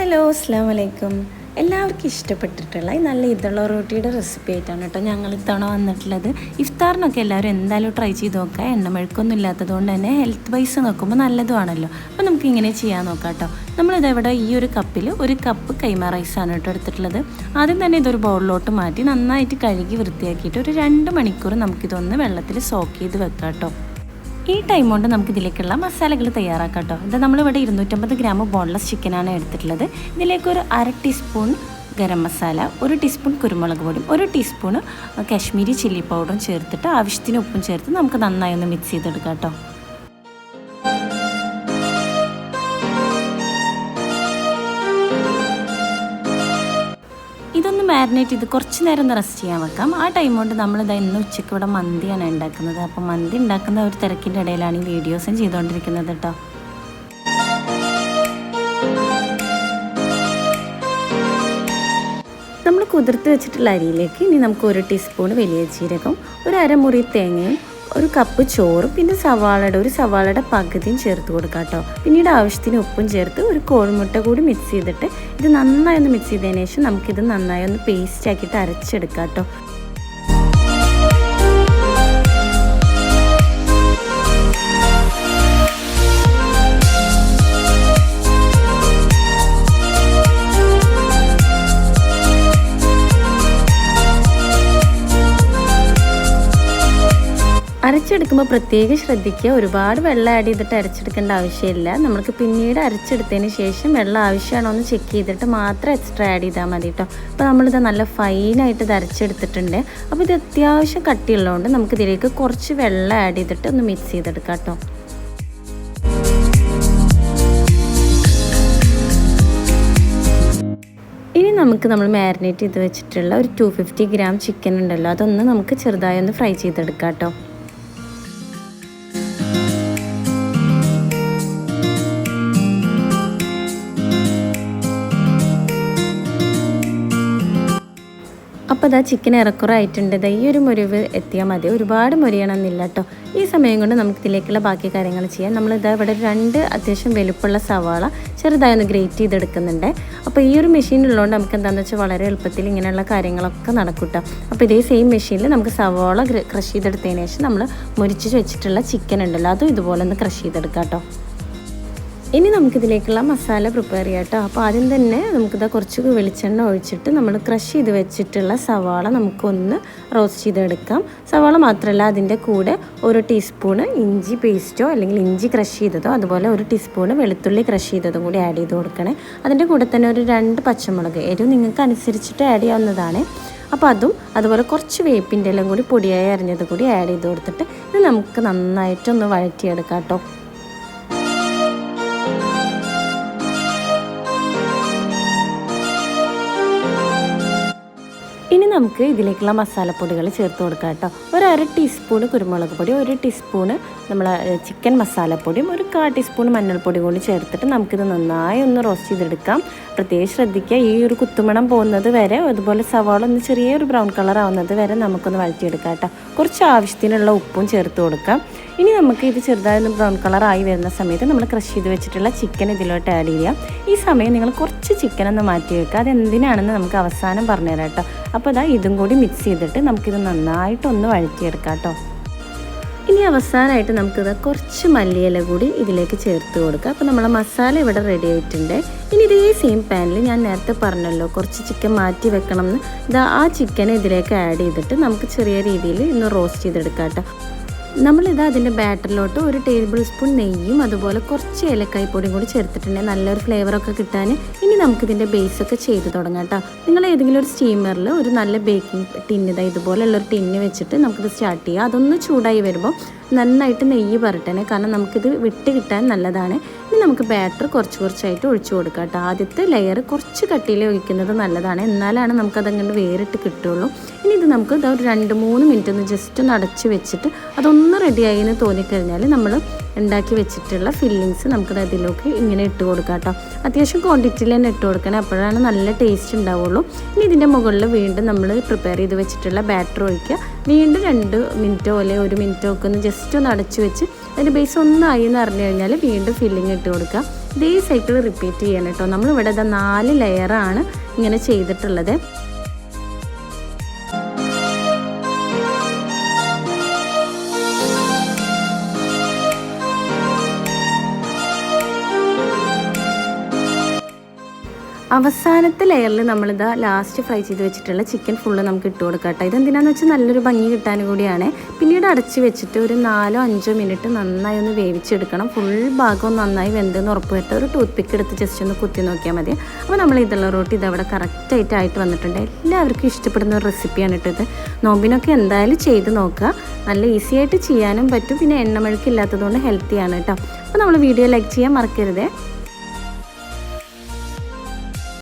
Hello അസ്സാം വലൈക്കും എല്ലാവർക്കും ഇഷ്ടപ്പെട്ടിട്ടുള്ള ഈ നല്ല ഇതുള്ള റോട്ടിയുടെ റെസിപ്പി ആയിട്ടാണ് കേട്ടോ ഞങ്ങൾ ഇത്തവണ വന്നിട്ടുള്ളത്. ഇഫ്താറിനൊക്കെ എല്ലാവരും എന്തായാലും ട്രൈ ചെയ്ത് നോക്കുക. എണ്ണമെഴുക്കൊന്നും ഇല്ലാത്തത് കൊണ്ട് തന്നെ ഹെൽത്ത് വൈസ് നോക്കുമ്പോൾ നല്ലതുമാണല്ലോ അപ്പോൾ നമുക്ക് ഇങ്ങനെ ചെയ്യാൻ നോക്കാം കേട്ടോ. നമ്മളിത് ഇവിടെ ഈ ഒരു കപ്പിൽ ഒരു കപ്പ് കൈമ റൈസാണ് കേട്ടോ എടുത്തിട്ടുള്ളത്. ആദ്യം തന്നെ ഇതൊരു ബൗളിലോട്ട് മാറ്റി നന്നായിട്ട് കഴുകി വൃത്തിയാക്കിയിട്ട് ഒരു രണ്ട് മണിക്കൂർ നമുക്കിതൊന്ന് വെള്ളത്തിൽ സോക്ക് ചെയ്ത് വെക്കാം കേട്ടോ. ഈ ടൈം കൊണ്ട് നമുക്ക് ഇതിലേക്കുള്ള മസാലകൾ തയ്യാറാക്കാം കേട്ടോ ഇത് നമ്മളിവിടെ ഇരുന്നൂറ്റമ്പത് ഗ്രാം ബോൺലെസ് ചിക്കനാണ് എടുത്തിട്ടുള്ളത്. ഇതിലേക്ക് ഒരു അര ടീസ്പൂൺ ഗരം മസാല ഒരു ടീസ്പൂൺ കുരുമുളക് പൊടിയും ഒരു ടീസ്പൂൺ കാശ്മീരി ചില്ലി പൗഡറും ചേർത്തിട്ട് ആവശ്യത്തിന് ഉപ്പും ചേർത്ത് നമുക്ക് നന്നായി ഒന്ന് മിക്സ് ചെയ്തെടുക്കാം കേട്ടോ മാരിനേറ്റ് ചെയ്ത് കുറച്ച് നേരം ഒന്ന് റെസ്റ്റ് ചെയ്യാൻ വെക്കാം. ആ ടൈം കൊണ്ട് നമ്മളിത് ഇന്ന് ഉച്ചയ്ക്ക് ഇവിടെ മന്തിയാണ് ഉണ്ടാക്കുന്നത്. അപ്പോൾ മന്തി ഉണ്ടാക്കുന്ന ഒരു തിരക്കിന്റെ ഇടയിലാണ് ഈ വീഡിയോസും ചെയ്തുകൊണ്ടിരിക്കുന്നത് കേട്ടോ നമ്മൾ കുതിർത്ത് വെച്ചിട്ടുള്ള അരിയിലേക്ക് ഇനി നമുക്ക് ഒരു ടീസ്പൂൺ വലിയ ജീരകം ഒരു അരമുറി തേങ്ങയും ഒരു കപ്പ് ചോറും പിന്നെ സവാളയുടെ ഒരു സവാളയുടെ പകുതിയും ചേർത്ത് കൊടുക്കുക കേട്ടോ. പിന്നീട് ആവശ്യത്തിന് ഉപ്പും ചേർത്ത് ഒരു കോഴിമുട്ട കൂടി മിക്സ് ചെയ്തിട്ട് ഇത് നന്നായി ഒന്ന് മിക്സ് ചെയ്തതിന് ശേഷം നമുക്കിത് നന്നായി ഒന്ന് പേസ്റ്റ് ആക്കിയിട്ട് അരച്ചെടുക്കാം കേട്ടോ. അരച്ചെടുക്കുമ്പോൾ പ്രത്യേകം ശ്രദ്ധിക്കുക. ഒരുപാട് വെള്ളം ആഡ് ചെയ്തിട്ട് അരച്ചെടുക്കേണ്ട ആവശ്യമില്ല. നമുക്ക് പിന്നീട് അരച്ചെടുത്തതിന് ശേഷം വെള്ളം ആവശ്യമാണോ എന്ന് ചെക്ക് ചെയ്തിട്ട് മാത്രം എക്സ്ട്രാ ആഡ് ചെയ്താൽ മതി കേട്ടോ അപ്പോൾ നമ്മളിത് നല്ല ഫൈനായിട്ട് ഇത് അരച്ചെടുത്തിട്ടുണ്ട്. അപ്പോൾ ഇത് അത്യാവശ്യം കട്ടിയുള്ളതുകൊണ്ട് നമുക്ക് ഇതിലേക്ക് കുറച്ച് വെള്ളം ആഡ് ചെയ്തിട്ട് ഒന്ന് മിക്സ് ചെയ്തെടുക്കാം കേട്ടോ ഇനി നമുക്ക് നമ്മൾ മാരിനേറ്റ് ചെയ്ത് വെച്ചിട്ടുള്ള ഒരു ടു ഫിഫ്റ്റി ഗ്രാം ചിക്കൻ ഉണ്ടല്ലോ. അതൊന്ന് നമുക്ക് ചെറുതായി ഒന്ന് ഫ്രൈ ചെയ്തെടുക്കാം കേട്ടോ അപ്പോൾ ഇതാ ചിക്കൻ ഇറക്കുറായിട്ടുണ്ട് ഈ ഒരു മുരിവ് എത്തിയാൽ മതി. ഒരുപാട് മുരിയണമെന്നില്ല കേട്ടോ ഈ സമയം കൊണ്ട് നമുക്ക് ഇതിലേക്കുള്ള ബാക്കി കാര്യങ്ങൾ ചെയ്യാം. നമ്മൾ ഇതാ ഇവിടെ രണ്ട് അത്യാവശ്യം വലുപ്പമുള്ള സവാള ചെറുതായി ഒന്ന് ഗ്രേറ്റ് ചെയ്തെടുക്കുന്നുണ്ട്. അപ്പോൾ ഈ ഒരു മെഷീൻ ഉള്ളതുകൊണ്ട് നമുക്ക് എന്താണെന്ന് വെച്ചാൽ വളരെ എളുപ്പത്തിൽ ഇങ്ങനെയുള്ള കാര്യങ്ങളൊക്കെ നടക്കൂട്ടോ കേട്ടോ അപ്പോൾ ഇതേ സെയിം മെഷീനിൽ നമുക്ക് സവാള ക്രഷ് ചെയ്തെടുത്തതിന് ശേഷം നമ്മൾ മുരിച്ച് വെച്ചിട്ടുള്ള ചിക്കൻ ഉണ്ടല്ലോ അതും ഇതുപോലെ ഒന്ന് ക്രഷ് ചെയ്തെടുക്കാം കേട്ടോ ഇനി നമുക്കിതിലേക്കുള്ള മസാല പ്രിപ്പയർ ചെയ്യാം കേട്ടോ അപ്പോൾ ആദ്യം തന്നെ നമുക്കിത് കുറച്ച് വെളിച്ചെണ്ണ ഒഴിച്ചിട്ട് നമ്മൾ ക്രഷ് ചെയ്ത് വെച്ചിട്ടുള്ള സവാള നമുക്കൊന്ന് റോസ്റ്റ് ചെയ്തെടുക്കാം. സവാള മാത്രമല്ല അതിന്റെ കൂടെ ഒരു ടീസ്പൂണ് ഇഞ്ചി പേസ്റ്റോ അല്ലെങ്കിൽ ഇഞ്ചി ക്രഷ് ചെയ്തതോ അതുപോലെ ഒരു ടീസ്പൂണ് വെളുത്തുള്ളി ക്രഷ് ചെയ്തതും കൂടി ആഡ് ചെയ്ത് കൊടുക്കണേ. അതിന്റെ കൂടെ തന്നെ ഒരു രണ്ട് പച്ചമുളക് എരിവ് നിങ്ങൾക്ക് അനുസരിച്ചിട്ട് ആഡ് ചെയ്യാവുന്നതാണ്. അപ്പോൾ അതും അതുപോലെ കുറച്ച് വേപ്പിന്റെ എല്ലാം കൂടി പൊടിയായി അരിഞ്ഞത് കൂടി ആഡ് ചെയ്ത് കൊടുത്തിട്ട് ഇത് നമുക്ക് നന്നായിട്ടൊന്ന് വഴറ്റിയെടുക്കാം കേട്ടോ നമുക്ക് ഇതിലേക്കുള്ള മസാലപ്പൊടികൾ ചേർത്ത് കൊടുക്കാം കേട്ടോ. ഒരു അര ടീസ്പൂൺ കുരുമുളക് പൊടി ഒരു ടീസ്പൂണ് നമ്മൾ ചിക്കൻ മസാലപ്പൊടിയും ഒരു കാ ടീസ്പൂൺ മഞ്ഞൾപ്പൊടി കൂടി ചേർത്തിട്ട് നമുക്കിത് നന്നായി ഒന്ന് റോസ്റ്റ് ചെയ്തെടുക്കാം. പ്രത്യേകം ശ്രദ്ധിക്കുക ഈ ഒരു കുത്തുമണം പോകുന്നത് വരെ അതുപോലെ സവാള ഒന്ന് ചെറിയൊരു ബ്രൗൺ കളർ ആവുന്നത് വരെ നമുക്കൊന്ന് വഴറ്റിയെടുക്കാം കേട്ടോ. കുറച്ച് ആവശ്യത്തിനുള്ള ഉപ്പും ചേർത്ത് കൊടുക്കാം. ഇനി നമുക്ക് ഇത് ചെറുതായി ബ്രൗൺ കളർ ആയി വരുന്ന സമയത്ത് നമ്മൾ ക്രഷ് ചെയ്ത് വെച്ചിട്ടുള്ള ചിക്കൻ ഇതിലോട്ട് ആഡ് ചെയ്യാം ഈ സമയം നിങ്ങൾ കുറച്ച് ചിക്കൻ ഒന്ന് മാറ്റി വെക്കുക അത് എന്തിനാണെന്ന് നമുക്ക് അവസാനം പറഞ്ഞുതരാം കേട്ടോ. അപ്പോൾ ഇതാ ഇതും കൂടി മിക്സ് ചെയ്തിട്ട് നമുക്കിത് നന്നായിട്ടൊന്ന് വഴറ്റിയെടുക്കാം കേട്ടോ. ഇനി അവസാനമായിട്ട് നമുക്കിത് കുറച്ച് മല്ലിയില കൂടി ഇതിലേക്ക് ചേർത്ത് കൊടുക്കുക അപ്പോൾ നമ്മളെ മസാല ഇവിടെ റെഡി ആയിട്ടുണ്ട്. ഇനി ഇതേ സെയിം പാനിൽ ഞാൻ നേരത്തെ പറഞ്ഞല്ലോ കുറച്ച് ചിക്കൻ മാറ്റി വെക്കണം എന്ന് ഇതാ ആ ചിക്കൻ ഇതിലേക്ക് ആഡ് ചെയ്തിട്ട് നമുക്ക് ചെറിയ രീതിയിൽ ഇന്ന് റോസ്റ്റ് ചെയ്തെടുക്കാം കേട്ടോ. നമ്മളിത് അതിന്റെ ബാറ്ററിലോട്ട് ഒരു ടേബിൾ സ്പൂൺ നെയ്യും അതുപോലെ കുറച്ച് ഏലക്കായ് പൊടിയും കൂടി ചേർത്തിട്ടുണ്ടെങ്കിൽ നല്ലൊരു ഫ്ലേവറൊക്കെ കിട്ടാൻ ഇനി നമുക്കിതിന്റെ ബേസൊക്കെ ചെയ്ത് തുടങ്ങാം കേട്ടോ. നിങ്ങൾ ഏതെങ്കിലും ഒരു സ്റ്റീമറിൽ ഒരു നല്ല ബേക്കിംഗ് ടിന്നിത ഇതുപോലെയുള്ളൊരു ടിന്ന് വെച്ചിട്ട് നമുക്കിത് സ്റ്റാർട്ട് ചെയ്യാം. അതൊന്ന് ചൂടായി വരുമ്പോൾ നന്നായിട്ട് നെയ്യ് പറട്ടണേ കാരണം നമുക്കിത് വിട്ട് കിട്ടാൻ നല്ലതാണ്. ഇനി നമുക്ക് ബാറ്റർ കുറച്ച് കുറച്ചായിട്ട് ഒഴിച്ചു കൊടുക്കാം കേട്ടോ. ആദ്യത്തെ ലെയർ കുറച്ച് കട്ടിയിൽ ഒഴിക്കുന്നത് നല്ലതാണ്. എന്നാലാണ് നമുക്കതങ്ങനെ വേറിട്ട് കിട്ടുള്ളൂ. ഇനി ഇത് നമുക്ക് ഇതാ ഒരു രണ്ട് മൂന്ന് മിനിറ്റ് ഒന്ന് ജസ്റ്റ് ഒന്ന് അടച്ച് വെച്ചിട്ട് അതൊന്ന് റെഡിയായി എന്ന് തോന്നിക്കഴിഞ്ഞാൽ നമ്മൾ ഉണ്ടാക്കി വെച്ചിട്ടുള്ള ഫില്ലിങ്സ് നമുക്കത് അതിലേക്ക് ഇങ്ങനെ ഇട്ട് കൊടുക്കാം കേട്ടോ. അത്യാവശ്യം ക്വാണ്ടിറ്റിയിൽ തന്നെ ഇട്ട് കൊടുക്കണം. അപ്പോഴാണ് നല്ല ടേസ്റ്റ് ഉണ്ടാവുള്ളൂ. ഇനി ഇതിന്റെ മുകളിൽ വീണ്ടും നമ്മൾ പ്രിപ്പയർ ചെയ്ത് വെച്ചിട്ടുള്ള ബാറ്റർ ഒഴിക്കുക. വീണ്ടും രണ്ട് മിനിറ്റോ അല്ലെങ്കിൽ ഒരു മിനിറ്റോ ഒക്കെ ഒന്ന് ജസ്റ്റ് ഒന്ന് അടച്ച് വെച്ച് അതിന്റെ ബേസ് ഒന്നായി എന്ന് അറിഞ്ഞു കഴിഞ്ഞാൽ വീണ്ടും ഫില്ലിങ് ഇട്ട് കൊടുക്കുക. ഇതേ സൈക്കിൾ റിപ്പീറ്റ് ചെയ്യണം കേട്ടോ. നമ്മളിവിടെ നാല് ലെയറാണ് ഇങ്ങനെ ചെയ്തിട്ടുള്ളത്. അവസാനത്തെ ലെയറിൽ നമ്മളിത് ലാസ്റ്റ് ഫ്രൈ ചെയ്ത് വെച്ചിട്ടുള്ള ചിക്കൻ ഫുള്ള് നമുക്ക് ഇട്ട് കൊടുക്കാം കേട്ടോ ഇതെന്തിനാന്ന് വെച്ചാൽ നല്ലൊരു ഭംഗി കിട്ടാനും കൂടിയാണ്. പിന്നീട് അടച്ച് വെച്ചിട്ട് ഒരു നാലോ അഞ്ചോ മിനിറ്റ് നന്നായി ഒന്ന് വേവിച്ചെടുക്കണം. ഫുൾ ഭാഗം നന്നായി വെന്തെന്ന് ഉറപ്പ് ഒരു ടൂത്ത് പിക്ക് എടുത്ത് ജസ്റ്റ് ഒന്ന് കുത്തി നോക്കിയാൽ മതി. അപ്പോൾ നമ്മൾ ഇതുള്ള റോട്ടി ഇതവിടെ കറക്റ്റായിട്ട് ആയിട്ട് വന്നിട്ടുണ്ട്. എല്ലാവർക്കും ഇഷ്ടപ്പെടുന്ന ഒരു റെസിപ്പിയാണ് കേട്ടോ ഇത്. നോമ്പിനൊക്കെ എന്തായാലും ചെയ്ത് നോക്കുക. നല്ല ഈസി ആയിട്ട് ചെയ്യാനും പറ്റും. പിന്നെ എണ്ണമഴുക്കില്ലാത്തതുകൊണ്ട് ഹെൽത്തിയാണ് കേട്ടോ അപ്പോൾ നമ്മൾ വീഡിയോ ലൈക്ക് ചെയ്യാൻ മറക്കരുതേ.